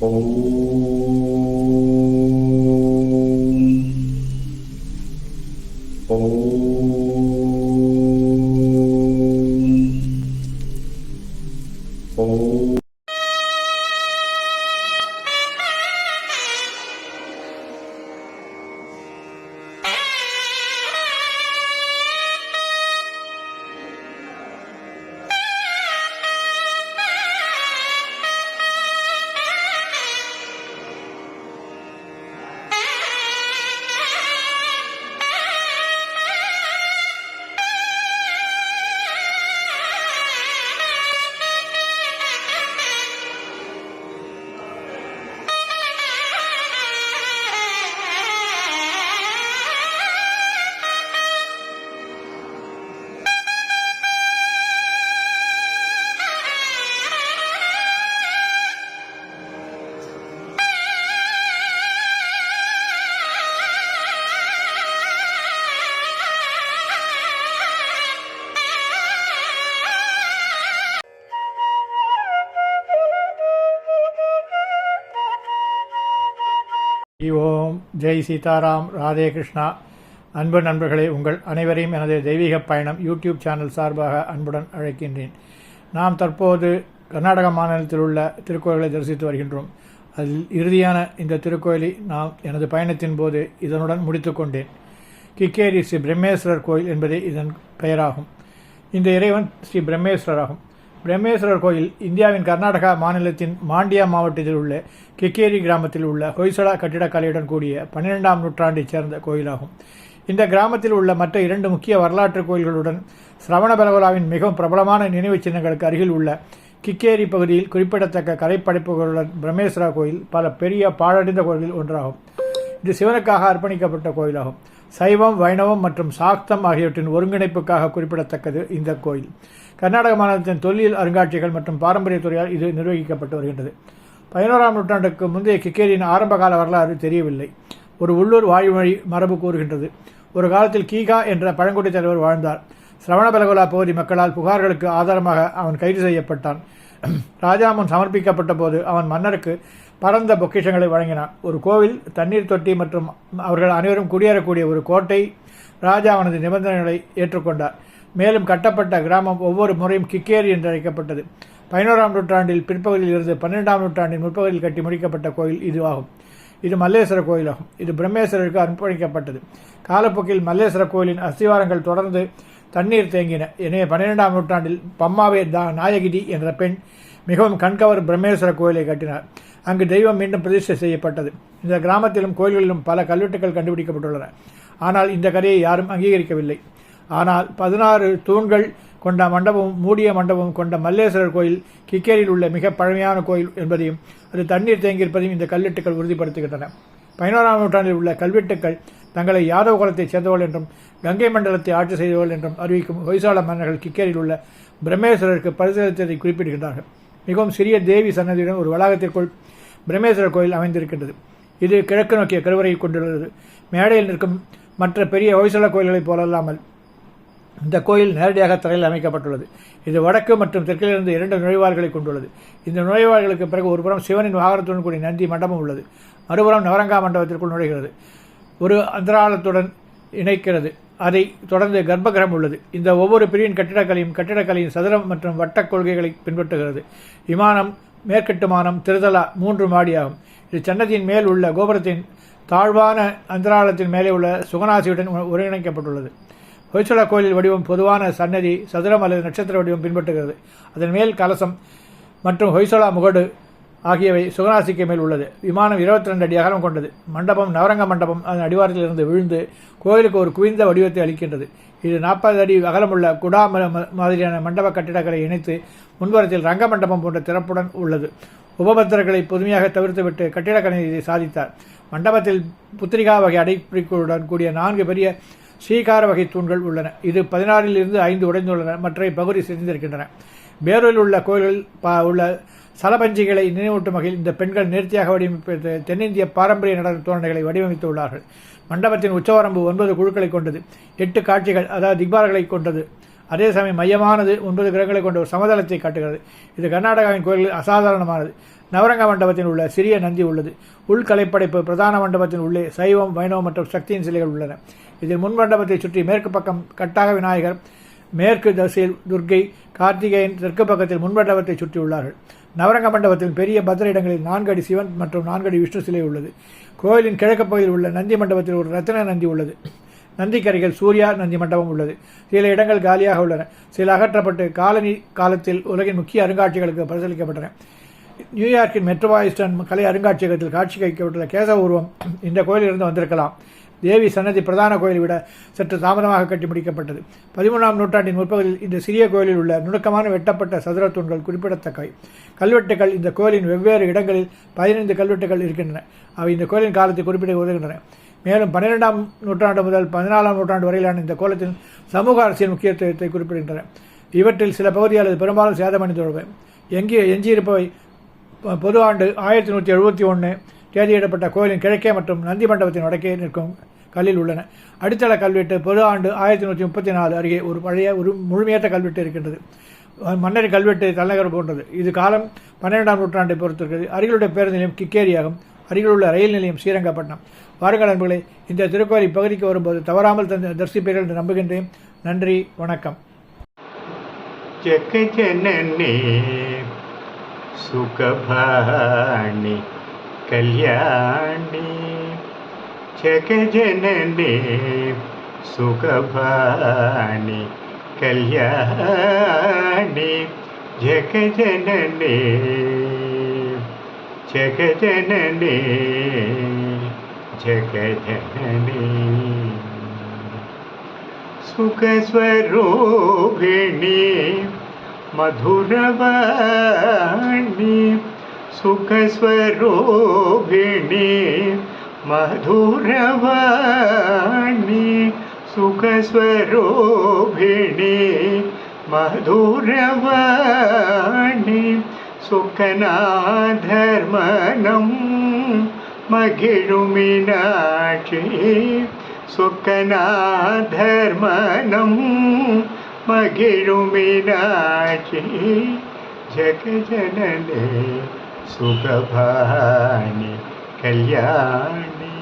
Oh. Jai Sitaram. Radhe Krishna. அன்பு நண்பர்களே உங்கள் அனைவரையும் எனது தெய்வீக பயணம் யூடியூப் சேனல் சார்பாக அன்புடன் அழைக்கின்றேன். நாம் தற்போது கர்நாடக மாநிலத்தில் உள்ள திருக்கோயிலை தரிசித்து வருகின்றோம். அதில் இறுதியான இந்த திருக்கோயிலை நாம் எனது பயணத்தின் போது இதனுடன் முடித்துக்கொண்டேன் கிக்கேரி ஸ்ரீ பிரம்மேஸ்வரர் கோயில் என்பதே இதன் பெயராகும். இந்த இறைவன் ஸ்ரீ பிரம்மேஸ்வரர் ஆகும் பிரம்மேஸ்வரர் கோயில் இந்தியாவின் கர்நாடகா மாநிலத்தின் மாண்டியா மாவட்டத்தில் உள்ள கிக்கேரி கிராமத்தில் உள்ள ஹொய்சலா கட்டிடக்கலையுடன் கூடிய பன்னிரெண்டாம் நூற்றாண்டைச் சேர்ந்த கோயிலாகும். இந்த கிராமத்தில் உள்ள மற்ற இரண்டு முக்கிய வரலாற்று கோயில்களுடன் சிரவண சிரவணபெலகோலாவின் மிகவும் பிரபலமான நினைவுச் சின்னங்களுக்கு அருகில் உள்ள கிக்கேரி பகுதியில் குறிப்பிடத்தக்க கலைப்படைப்புகளுடன் பிரம்மேஸ்வரா கோயில் பல பெரிய பாழடைந்த கோயில்களில் ஒன்றாகும். இது சிவனுக்காக அர்ப்பணிக்கப்பட்ட கோயிலாகும். சைவம் வைணவம் மற்றும் சாக்தம் ஆகியவற்றின் ஒருங்கிணைப்புக்காக குறிப்பிடத்தக்கது இந்த கோயில். கர்நாடக மாநிலத்தின் தொல்லியல் அருங்காட்சிகள் மற்றும் பாரம்பரிய துறையால் இது நிர்வகிக்கப்பட்டு வருகின்றது. பதினோராம் நூற்றாண்டுக்கு முந்தைய கிக்கேரியின் ஆரம்பகால வரலாறு தெரியவில்லை. ஒரு உள்ளூர் வாய்மொழி மரபு கூறுகின்றது. ஒரு காலத்தில் கீகா என்ற பழங்குடி தலைவர் வாழ்ந்தார். சிரவணபலகோலா பகுதி மக்களால் புகார்களுக்கு ஆதாரமாக அவன் கைது செய்யப்பட்டான். ராஜாமன் சமர்ப்பிக்கப்பட்ட போது அவன் மன்னருக்கு பரந்த பொக்கிஷங்களை வழங்கினான். ஒரு கோவில் தண்ணீர் தொட்டி மற்றும் அவர்கள் அனைவரும் குடியேறக்கூடிய ஒரு கோட்டை ராஜா அவனது நிபந்தனைகளை ஏற்றுக்கொண்டார். மேலும் கட்டப்பட்ட கிராமம் ஒவ்வொரு முறையும் கிக்கேரி என்று அழைக்கப்பட்டது. பதினோராம் நூற்றாண்டில் பிற்பகுதியில் இருந்து பன்னிரெண்டாம் நூற்றாண்டின் முற்பகுதியில் கட்டி முடிக்கப்பட்ட கோயில் இதுவாகும். இது மல்லேஸ்வர கோயிலாகும். இது பிரம்மேஸ்வரருக்கு அர்ப்பணிக்கப்பட்டது. காலப்போக்கில் மல்லேஸ்வர கோயிலின் அஸ்திவாரங்கள் தொடர்ந்து தண்ணீர் தேங்கின. எனவே பன்னிரெண்டாம் நூற்றாண்டில் பம்மாவே தா நாயகிடி என்ற பெண் மிகவும் கண்கவர் பிரம்மேஸ்வர கோயிலை கட்டினார். அங்கு தெய்வம் மீண்டும் பிரதிஷ்டை செய்யப்பட்டது. இந்த கிராமத்திலும் கோயில்களிலும் பல கல்வெட்டுகள் கண்டுபிடிக்கப்பட்டுள்ளன. ஆனால் இந்த கதையை யாரும் அங்கீகரிக்கவில்லை. ஆனால் பதினாறு தூண்கள் கொண்ட மண்டபமும் மூடிய மண்டபமும் கொண்ட மல்லேஸ்வரர் கோயில் கிக்கேரியில் உள்ள மிக பழமையான கோயில் என்பதையும் அது தண்ணீர் தேங்கியிருப்பதையும் இந்த கல்வெட்டுகள் உறுதிப்படுத்துகின்றன. பதினோராம் நூற்றாண்டில் உள்ள கல்வெட்டுக்கள் தங்களை யாதவ குலத்தைச் சேர்ந்தவர்கள் என்றும் கங்கை மண்டலத்தை ஆட்சி செய்தவர்கள் என்றும் அறிவிக்கும் ஹொய்சால மன்னர்கள் கிக்கேரியில் உள்ள பிரம்மேஸ்வரருக்கு பரிசீலித்ததை குறிப்பிடுகின்றார்கள். மிகவும் சிறிய தேவி சன்னதியுடன் ஒரு வளாகத்திற்குள் பிரம்மேஸ்வரர் கோயில் அமைந்திருக்கின்றது. இது கிழக்கு நோக்கிய கருவறையை கொண்டுள்ளது. மேடையில் நிற்கும் மற்ற பெரிய ஹொய்சல கோயில்களைப் போலல்லாமல் இந்த கோயில் நேரடியாக தரையில் அமைக்கப்பட்டுள்ளது. இது வடக்கு மற்றும் தெற்கிலிருந்து இரண்டு நுழைவாள்களை கொண்டுள்ளது. இந்த நுழைவாள்களுக்கு பிறகு ஒருபுறம் சிவனின் வாகனத்துடன் கூடிய நந்தி மண்டபம் உள்ளது. மறுபுறம் நவரங்கா மண்டபத்திற்குள் நுழைகிறது. ஒரு அந்தராளத்துடன் இணைக்கிறது. அதை தொடர்ந்து கர்ப்பகிரகம் உள்ளது. இந்த ஒவ்வொரு பிரிவின் கட்டிடக்கலையும் கட்டிடக்கலையின் சதுரம் மற்றும் வட்டக் கொள்கைகளை பின்பற்றுகிறது. விமானம் மேற்கட்டுமானம் திருதலா மூன்று மாடியாகும். இது சன்னதியின் மேல் உள்ள கோபுரத்தின் தாழ்வான அந்தராளத்தின் மேலே உள்ள சுகநாசியுடன் ஒருங்கிணைக்கப்பட்டுள்ளது. ஹொய்சலா கோயிலில் வடிவம் பொதுவான சன்னதி சதுரம் அல்லது நட்சத்திர வடிவம் பின்பற்றுகிறது. அதன் மேல் கலசம் மற்றும் ஹொய்சலா முகடு ஆகியவை சுகராசிக்கு மேல் உள்ளது. விமானம் இருபத்தி ரெண்டு அடி அகலம் கொண்டது. மண்டபம் நவரங்க மண்டபம் அதன் அடிவாரத்தில் இருந்து விழுந்து கோயிலுக்கு ஒரு குவிந்த வடிவத்தை அளிக்கின்றது. இது நாற்பது அடி அகலமுள்ள குடா மாதிரியான மண்டப கட்டிடங்களை இணைத்து முன்புறத்தில் ரங்க மண்டபம் போன்ற திறப்புடன் உள்ளது. உபபத்திரங்களை புதுமையாக தவிர்த்துவிட்டு கட்டிடக்கலை இதை சாதித்தார். மண்டபத்தில் புத்திரிகா வகை அடைப்பிடிக்களுடன் கூடிய நான்கு பெரிய ஸ்ரீகார வகை தூண்கள் உள்ளன. இது பதினாறில் இருந்து ஐந்து உடைந்துள்ளன. மற்ற பகுதி சிதைந்திருக்கின்றன பேரூரில் உள்ள கோயில்கள் உள்ள சலபஞ்சிகளை நினைவூட்டும் வகையில் இந்த பெண்கள் நேர்த்தியாக வடிவமைப்பது தென்னிந்திய பாரம்பரிய நடன தோரணைகளை வடிவமைத்துள்ளார்கள். மண்டபத்தின் உச்சவரம்பு ஒன்பது குழுக்களை கொண்டது எட்டு காட்சிகள் அதாவது திக்பார்களை கொண்டது. அதே சமயம் மையமானது ஒன்பது கிரகங்களை கொண்ட ஒரு சமதளத்தை காட்டுகிறது. இது கர்நாடகாவின் கோயில்கள் அசாதாரணமானது. நவரங்க மண்டபத்தில் உள்ள சிறிய நந்தி உள்ளது. உள்கலைப்படைப்பு பிரதான மண்டபத்தின் உள்ளே சைவம் வைணவம் மற்றும் சக்தியின் சிலைகள் உள்ளன. இதில் முன் மண்டபத்தை சுற்றி மேற்கு பக்கம் கட்டாக விநாயகர் மேற்கு திசையில் துர்கை கார்த்திகேயன் தெற்கு பக்கத்தில் முன்மண்டபத்தை சுற்றியுள்ளார்கள். நவரங்க மண்டபத்தில் பெரிய பத்திர இடங்களில் நான்கு அடி சிவன் மற்றும் நான்கடி விஷ்ணு சிலை உள்ளது. கோயிலின் கிழக்கு பகுதியில் உள்ள நந்தி மண்டபத்தில் ஒரு ரத்தன நந்தி உள்ளது. நந்திக்கரைகள் சூர்யா நந்தி மண்டபம் உள்ளது. சில இடங்கள் காலியாக உள்ளன. சில அகற்றப்பட்டு காலனி காலத்தில் உலகின் முக்கிய அருங்காட்சிகளுக்கு பரிசீலிக்கப்பட்டன நியூயார்க்கின் மெட்ரோபாலிஸ்டன் கலை அருங்காட்சியகத்தில் காட்சி வைக்கப்பட்டுள்ள கேசவ உருவம் இந்த கோயிலிலிருந்து வந்திருக்கலாம். தேவி சன்னதி பிரதான கோயிலை விட சற்று தாமதமாக கட்டி முடிக்கப்பட்டது. பதிமூணாம் நூற்றாண்டின் முற்பகுதியில் இந்த சிறிய கோயிலில் உள்ள நுணுக்கமான வெட்டப்பட்ட சதுர தூண்கள் குறிப்பிடத்தக்கவை. கல்வெட்டுகள் இந்த கோயிலின் வெவ்வேறு இடங்களில் பதினைந்து கல்வெட்டுகள் இருக்கின்றன. அவை இந்த கோயிலின் காலத்தை குறிப்பிட உதவுகின்றன. மேலும் பன்னிரெண்டாம் நூற்றாண்டு முதல் பதினாலாம் நூற்றாண்டு வரையிலான இந்த கோலத்தின் சமூக அரசியல் முக்கியத்துவத்தை குறிப்பிடுகின்றன. இவற்றில் சில பகுதி அல்லது பெரும்பாலும் சேதமடைந்துள்ளவை. எங்கே எஞ்சியிருப்பவை? பொது ஆண்டு ஆயிரத்தி நூற்றி எழுபத்தி ஒன்று தேதியிடப்பட்ட கோயிலின் கிழக்கே மற்றும் நந்தி மண்டபத்தின் வடக்கே நிற்கும் கல்லில் உள்ளன. அடித்தள கல்வெட்டு பொது ஆண்டு ஆயிரத்தி நூற்றி முப்பத்தி நாலு அருகே ஒரு பழைய ஒரு முழுமையற்ற கல்வெட்டு இருக்கின்றது. மன்னரின் கல்வெட்டு தலைநகர் போன்றது. இது காலம் பன்னிரெண்டாம் நூற்றாண்டை பொறுத்திருக்கிறது. அருகிலுடைய பேருந்து நிலையம் கிக்கேரியாகும். அருகில் உள்ள ரயில் நிலையம் ஸ்ரீரங்கப்பட்டினம். வாருங்கள் நண்பர்களே இந்த திருக்கோயில் பகுதிக்கு வரும்போது தவறாமல் தந்த தரிசிப்பீர்கள் என்று நம்புகின்றேன். நன்றி வணக்கம். சுகபாணி कल्याणी जगजनने सुखभानि कल्याणी जगजनने जगजनने जगजनने सुखस्वरूपिणी मधुरवाणी സുഖസ്വരൂപിണി മധുരവാണി. സുഖസ്വരൂപിണി മധുരവാണി. സുഖനാധർമ്മനം മകിഴുമിനാക്ഷി. സുഖനാധർമ്മനം മകിഴുമിനാക്ഷി. ജഗജനനേ സുഖഭാനി കല്യാണി.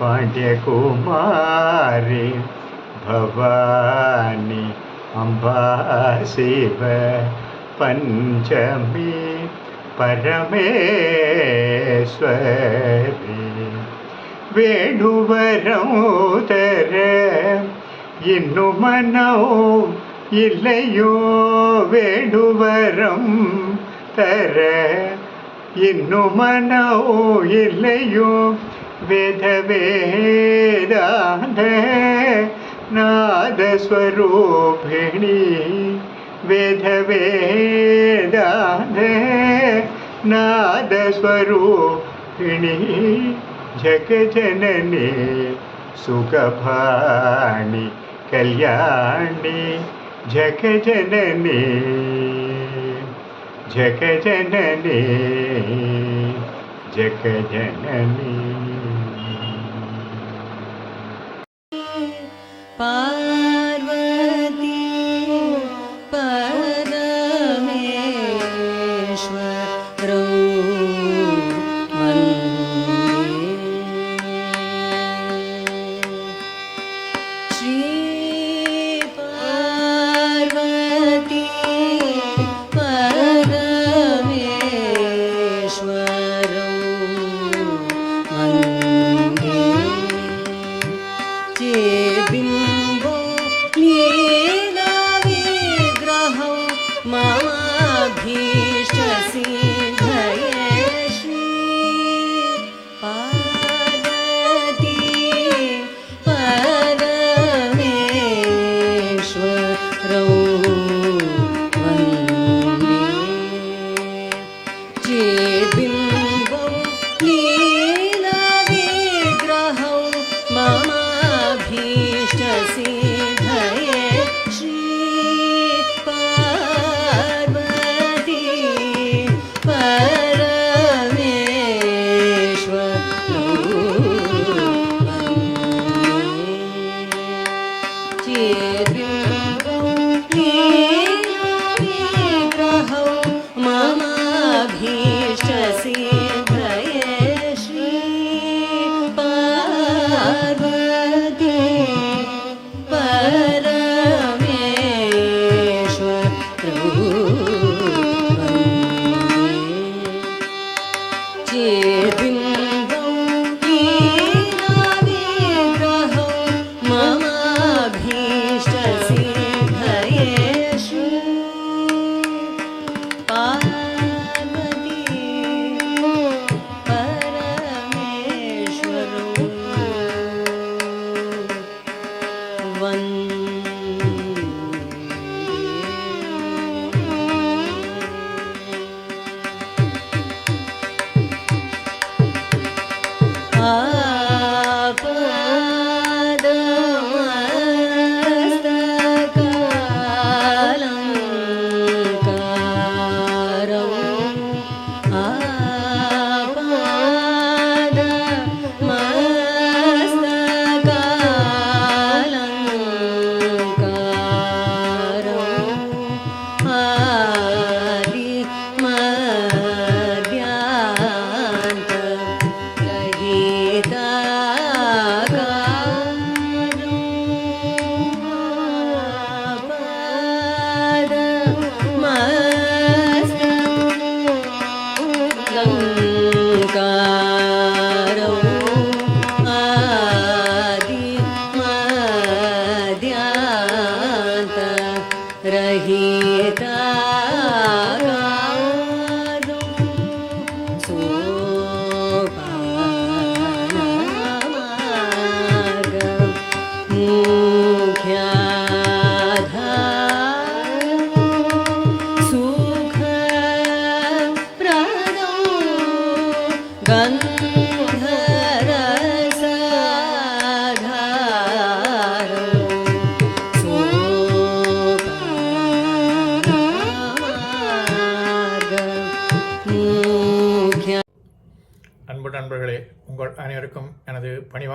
പാണ്ഡ്യകുമാരി ഭവാനി അംബാശിവ പഞ്ചമി പരമേശ്വരി. വേണുവരോദര ഇന്നു മനോ ഇല്ലയോ വേണുവരം தர இன்னும் மனோ இல்லையோ வேத வேதாந்த நாதஸ்வரூபிணி வேத வேதாந்த நாதஸ்வரூபிணி जगजननी सुखभाणि कल्याणी जगजननी జగ జనని జగ జనని పా ಬಿಲ್ಲ love. रहेगा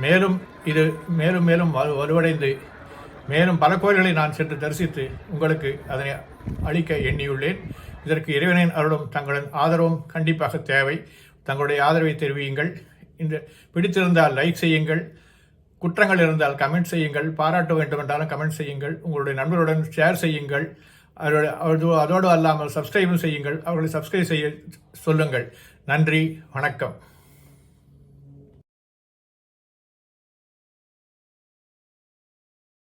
மேலும் இது மேலும் மேலும் வலு- வலுவடைந்து மேலும் பல கோயில்களை நான் சென்று தரிசித்து உங்களுக்கு அதனை அளிக்க எண்ணியுள்ளேன். இதற்கு இறைவனின் அருளும் தங்களின் ஆதரவும் கண்டிப்பாக தேவை. தங்களுடைய ஆதரவை தெரிவியுங்கள். இந்த பிடித்திருந்தால் லைக் செய்யுங்கள். குற்றங்கள் இருந்தால் கமெண்ட் செய்யுங்கள். பாராட்ட வேண்டும் என்றாலும் கமெண்ட் செய்யுங்கள். உங்களுடைய நண்பர்களுடன் ஷேர் செய்யுங்கள். அதோடு- அதோடு அதோடு அல்லாமல் சப்ஸ்கிரைபும் செய்யுங்கள். அவர்களை சப்ஸ்கிரைப் செய்ய சொல்லுங்கள். நன்றி. வணக்கம்.